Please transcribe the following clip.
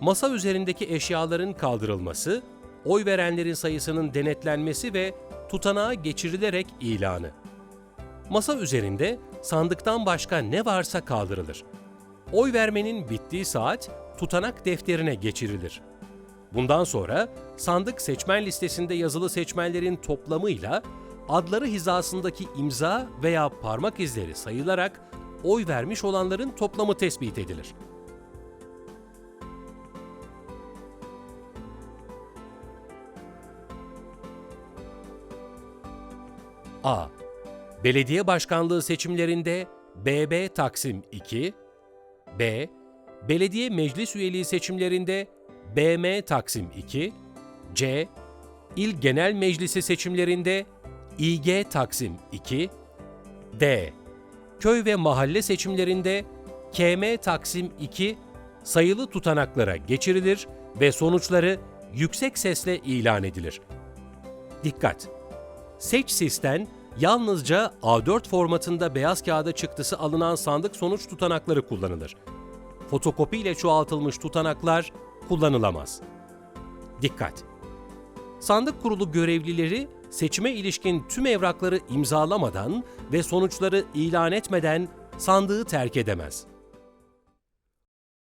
masa üzerindeki eşyaların kaldırılması, oy verenlerin sayısının denetlenmesi ve tutanağa geçirilerek ilanı. Masa üzerinde sandıktan başka ne varsa kaldırılır. Oy vermenin bittiği saat tutanak defterine geçirilir. Bundan sonra sandık seçmen listesinde yazılı seçmenlerin toplamıyla adları hizasındaki imza veya parmak izleri sayılarak oy vermiş olanların toplamı tespit edilir. A. Belediye başkanlığı seçimlerinde BB Taksim 2, B. Belediye meclis üyeliği seçimlerinde BM Taksim 2, C. İl Genel Meclisi seçimlerinde İG Taksim 2, D. Köy ve mahalle seçimlerinde KM Taksim 2 sayılı tutanaklara geçirilir ve sonuçları yüksek sesle ilan edilir. Dikkat! Seç Sis'ten yalnızca A4 formatında beyaz kağıda çıktısı alınan sandık sonuç tutanakları kullanılır. Fotokopi ile çoğaltılmış tutanaklar kullanılamaz. Dikkat! Sandık kurulu görevlileri seçime ilişkin tüm evrakları imzalamadan ve sonuçları ilan etmeden sandığı terk edemez.